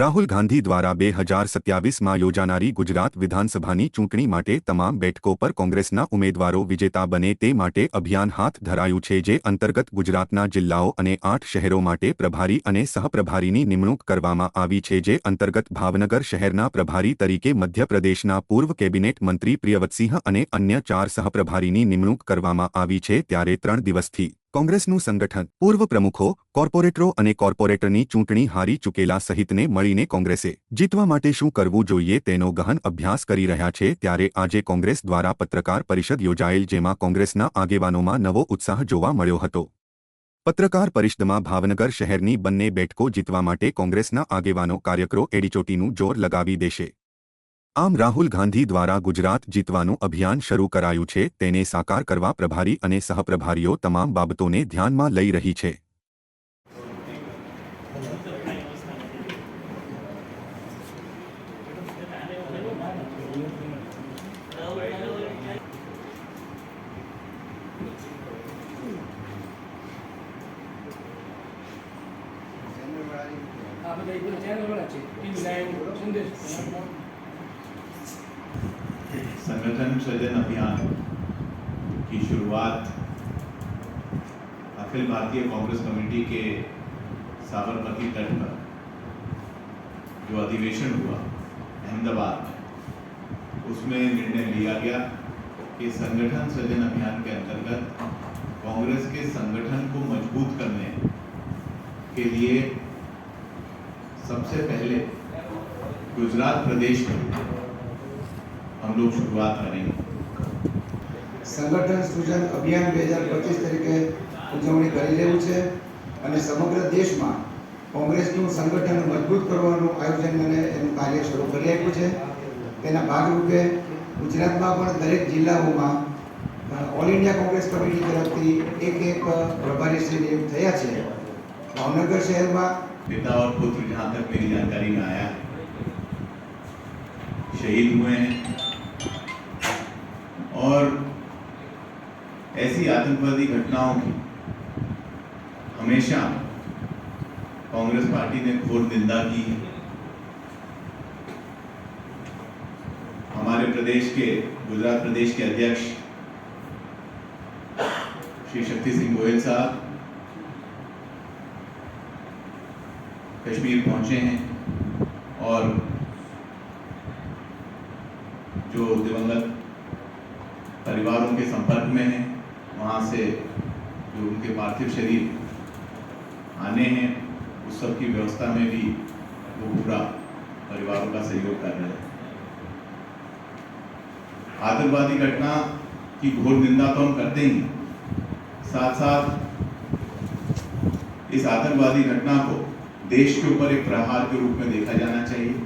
રાહુલ ગાંધી દ્વારા બે હજાર સત્યાવીસમાં યોજાનારી ગુજરાત વિધાનસભાની ચૂંટણી માટે તમામ બેઠકો પર કોંગ્રેસના ઉમેદવારો વિજેતા બને તે માટે અભિયાન હાથ ધરાયું છે જે અંતર્ગત ગુજરાતના જિલ્લાઓ અને આઠ શહેરો માટે પ્રભારી અને સહપ્રભારીની નિમણૂક કરવામાં આવી છે જે અંતર્ગત ભાવનગર શહેરના પ્રભારી તરીકે મધ્યપ્રદેશના પૂર્વ કેબિનેટ મંત્રી પ્રિયવતસિંહ અને અન્ય ચાર સહપ્રભારીની નિમણૂક કરવામાં આવી છે ત્યારે ત્રણ દિવસથી કોંગ્રેસનું સંગઠન પૂર્વ પ્રમુખો કોર્પોરેટરો અને કોર્પોરેટરની ચૂંટણી હારી ચૂકેલા સહિતને મળીને કોંગ્રેસે જીતવા માટે શું કરવું જોઈએ તેનો ગહન અભ્યાસ કરી રહ્યા છે ત્યારે આજે કોંગ્રેસ દ્વારા પત્રકાર પરિષદ યોજાયેલ જેમાં કોંગ્રેસના આગેવાનોમાં નવો ઉત્સાહ જોવા મળ્યો હતો પત્રકાર પરિષદમાં ભાવનગર શહેરની બંને બેઠકો જીતવા માટે કોંગ્રેસના આગેવાનો કાર્યકરો એડીચોટીનું જોર લગાવી દેશે आम राहुल गांधी द्वारा गुजरात जीतवानो अभियान शुरू कराया है તેને સાકાર કરવા પ્રભારી અને સહપ્રભારીઓ તમામ બાબતોને ધ્યાન માં લઈ રહી છે संगठन सृजन अभियान की शुरुआत अखिल भारतीय कांग्रेस कमेटी के साबरमती तट पर जो अधिवेशन हुआ अहमदाबाद में उसमें निर्णय लिया गया कि संगठन सृजन अभियान के अंतर्गत कांग्रेस के संगठन को मजबूत करने के लिए सबसे पहले गुजरात प्रदेश में हम लोग शुरुआत करेंगे સંગઠન સૂજન અભિયાન બે હજાર પચીસ તરીકે ઉજવણી કરી લેવું છે અને સમગ્ર દેશમાં કોંગ્રેસનું સંગઠન મજબૂત કરવાનું આયોજન અને એનું કાર્ય શરૂ કરી આપ્યું છે તેના ભાગરૂપે ગુજરાતમાં પણ દરેક જિલ્લાઓમાં ઓલ ઇન્ડિયા કોંગ્રેસ કમિટી તરફથી એક એક પ્રભારી શ્રી નિયુક્ત થયા છે ભાવનગર શહેરમાં पिता और पुत्र जहाँ तक मेरी जानकारी में आया शहीद हुए और ऐसी आतंकवादी घटनाओं की हमेशा कांग्रेस पार्टी ने घोर निंदा की है हमारे प्रदेश के गुजरात प्रदेश के अध्यक्ष श्री शक्ति सिंह गोयल साहब कश्मीर पहुंचे हैं और जो दिवंगत परिवारों के संपर्क में है वहाँ से जो उनके पार्थिव शरीर आने हैं उस सब की व्यवस्था में भी वो पूरा परिवारों का सहयोग कर रहे हैं आतंकवादी घटना की घोर निंदा तो हम करते ही साथ साथ इस आतंकवादी घटना को देश के ऊपर एक प्रहार के रूप में देखा जाना चाहिए